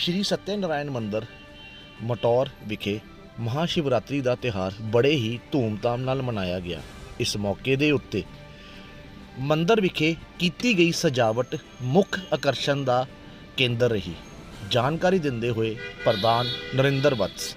ਸ਼੍ਰੀ ਸਤਿਆਨਾਰਾਇਣ ਮੰਦਿਰ, ਮਟੌਰ ਵਿਖੇ ਮਹਾਸ਼ਿਵਰਾਤਰੀ ਦਾ ਤਿਹਾਰ ਬੜੇ ਹੀ ਧੂਮਧਾਮ ਨਾਲ ਮਨਾਇਆ ਗਿਆ। ਇਸ ਮੌਕੇ ਦੇ ਉੱਤੇ ਮੰਦਿਰ ਵਿਖੇ ਕੀਤੀ ਗਈ ਸਜਾਵਟ ਮੁੱਖ ਆਕਰਸ਼ਣ ਦਾ ਕੇਂਦਰ ਰਹੀ। ਜਾਣਕਾਰੀ ਦਿੰਦੇ ਹੋਏ ਪ੍ਰਧਾਨ ਨਰਿੰਦਰ ਵਤਸ।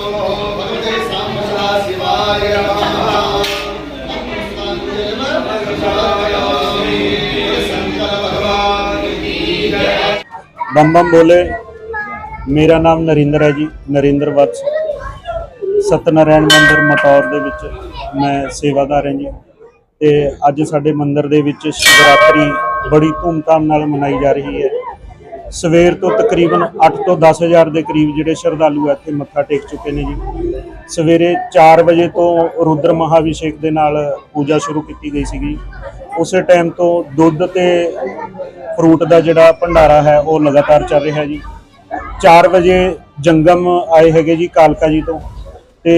ਬਮ ਬਮ ਬੋਲੇ। ਮੇਰਾ ਨਾਮ ਨਰਿੰਦਰ ਹੈ ਜੀ। ਨਰਿੰਦਰ ਵਤਸ ਸਤਨਾਰਾਇਣ ਮੰਦਿਰ ਮਟੌਰ ਦੇ ਵਿੱਚ ਮੈਂ ਸੇਵਾਦਾਰ ਹਾਂ ਜੀ। ਤੇ ਅੱਜ ਸਾਡੇ ਮੰਦਿਰ ਦੇ ਵਿੱਚ ਸ਼ਿਵਰਾਤਰੀ ਬੜੀ ਧੂਮਧਾਮ ਨਾਲ ਮਨਾਈ ਜਾ ਰਹੀ ਹੈ। ਸਵੇਰ ਤੋਂ ਤਕਰੀਬਨ 8 ਤੋਂ 10000 ਦੇ ਕਰੀਬ ਜਿਹੜੇ ਸ਼ਰਧਾਲੂ ਇੱਥੇ ਮੱਥਾ ਟੇਕ ਚੁੱਕੇ ਨੇ ਜੀ। ਸਵੇਰੇ 4 ਵਜੇ ਤੋਂ ਰੁਦਰ ਮਹਾਭਿਸ਼ੇਕ ਦੇ ਨਾਲ ਪੂਜਾ ਸ਼ੁਰੂ ਕੀਤੀ ਗਈ ਸੀਗੀ। ਉਸੇ ਟਾਈਮ ਤੋਂ ਦੁੱਧ ਤੇ ਫਰੂਟ ਦਾ ਜਿਹੜਾ ਭੰਡਾਰਾ ਹੈ ਉਹ ਲਗਾਤਾਰ ਚੱਲ ਰਿਹਾ ਜੀ। 4 ਵਜੇ ਜੰਗਮ ਆਏ ਹੈਗੇ ਜੀ ਕਾਲਕਾ ਜੀ ਤੋਂ ਤੇ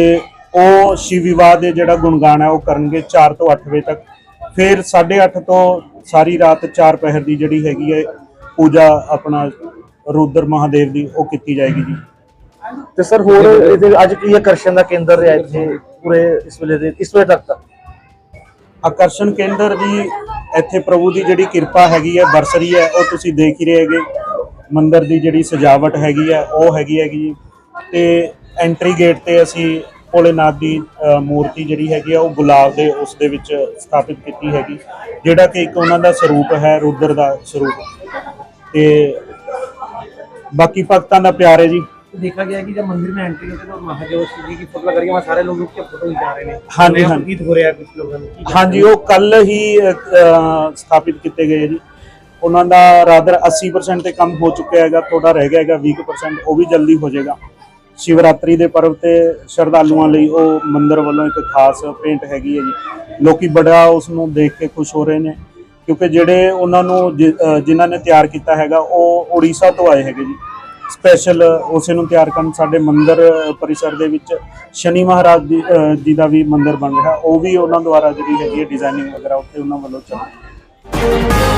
ਉਹ ਸ਼ਿਵ ਵਿਵਾਹ ਦੇ ਜਿਹੜਾ ਗੁਣਗਾਨ ਹੈ ਉਹ ਕਰਨਗੇ 4 ਤੋਂ 8 ਵਜੇ ਤੱਕ। ਫਿਰ 8:30 ਤੋਂ ਸਾਰੀ ਰਾਤ 4 ਪਹਿਰ ਦੀ ਜਿਹੜੀ ਹੈਗੀ ਹੈ ਪੂਜਾ ਆਪਣਾ ਰੁਦਰ ਮਹਾਦੇਵ ਦੀ ਉਹ ਕੀਤੀ ਜਾਏਗੀ ਜੀ। ਤੇ ਸਰ ਹੋਰ ਇਹਦੇ ਅੱਜ ਕੀ ਆਕਰਸ਼ਣ ਦਾ ਕੇਂਦਰ ਰਿਹਾ ਇੱਥੇ ਪੂਰੇ ਇਸ ਵੇਲੇ ਦੇ ਇਸ ਵੇਲੇ ਤੱਕ ਦਾ ਆਕਰਸ਼ਣ ਕੇਂਦਰ ਜੀ ਇੱਥੇ ਪ੍ਰਭੂ ਦੀ ਜਿਹੜੀ ਕਿਰਪਾ ਹੈਗੀ ਹੈ ਬਰਸਰੀ ਹੈ ਉਹ ਤੁਸੀਂ ਦੇਖ ਹੀ ਰਹੇ ਹੈਗੇ। ਮੰਦਿਰ ਦੀ ਜਿਹੜੀ ਸਜਾਵਟ ਹੈਗੀ ਹੈ ਉਹ ਹੈਗੀ ਹੈਗੀ ਜੀ। ਤੇ ਐਂਟਰੀ ਗੇਟ ਤੇ ਅਸੀਂ ਭੋਲੇਨਾਥ ਦੀ ਮੂਰਤੀ ਜਿਹੜੀ ਹੈਗੀ ਆ, ਉਹ ਗੁਲਾਬ ਦੇ, ਉਸ ਦੇ ਵਿੱਚ ਸਥਾਪਿਤ ਕੀਤੀ ਹੈਗੀ। ਜਿਹੜਾ ਕਿ ਇੱਕ ਉਹਨਾਂ ਦਾ ਸਰੂਪ ਹੈ, ਰੁਦਰ ਦਾ ਸਰੂਪ। ਤੇ ਬਾਕੀ ਭਗਤਾਂ ਦਾ ਪਿਆਰ ਹੈ ਜੀ। देखा गया कि जब मंदिर में एंट्री होती है तो महादेव शिव जी की फोटो लगा रही है वहाँ सारे लोग रुक के फोटो खिंचा रहे हैं हाँ जी, नया हाँ। प्रतीत हो रहा है कुछ लोगों ने ਹਾਂਜੀ ਉਹ ਕੱਲ ਹੀ ਅ, ਸਥਾਪਿਤ ਕੀਤੇ ਗਏ ਜੀ ਉਹਨਾਂ ਦਾ ਰਾਦਰ 80% ਤੇ ਕੰਮ ਹੋ ਚੁੱਕਿਆ ਹੈਗਾ ਥੋੜਾ ਰਹਿ ਗਿਆ ਹੈਗਾ 20% ਉਹ ਵੀ ਜਲਦੀ ਹੋ ਜਾਏਗਾ ਸ਼ਿਵਰਾਤਰੀ ਦੇ ਪਰਵ ਤੇ ਸ਼ਰਧਾਲੂਆਂ ਲਈ ਉਹ ਮੰਦਿਰ ਵੱਲੋਂ ਇੱਕ ਖਾਸ ਪੇਂਟ ਹੈਗੀ ਹੈ ਜੀ ਲੋਕੀ ਬੜਾ ਉਸ ਨੂੰ ਦੇਖ ਕੇ ਖੁਸ਼ ਹੋ ਰਹੇ ਨੇ ਕਿਉਂਕਿ ਜਿਹੜੇ ਉਹਨਾਂ ਨੂੰ ਜਿ- ਅ, ਜਿਨ੍ਹਾਂ ਨੇ ਤਿਆਰ ਕੀਤਾ ਹੈਗਾ ਉਹ ਉੜੀਸਾ ਤੋਂ ਆਏ ਹੈਗੇ ਜੀ ਸਪੈਸ਼ਲ ਉਸੇ ਨੂੰ ਤਿਆਰ ਕਰਨ ਸਾਡੇ ਮੰਦਿਰ ਪਰਿਸਰ ਦੇ ਵਿੱਚ ਸ਼ਨੀ ਮਹਾਰਾਜ ਦੀ ਜੀ ਦਾ ਵੀ ਮੰਦਿਰ ਬਣ ਰਿਹਾ। ਉਹ ਵੀ ਉਹਨਾਂ ਦੁਆਰਾ ਜਿਹੜੀ ਹੈਗੀ ਹੈ ਡਿਜ਼ਾਈਨਿੰਗ ਵਗੈਰਾ ਉੱਥੇ ਉਹਨਾਂ ਵੱਲੋਂ ਚੱਲ ਰਹੀ। ਹੈ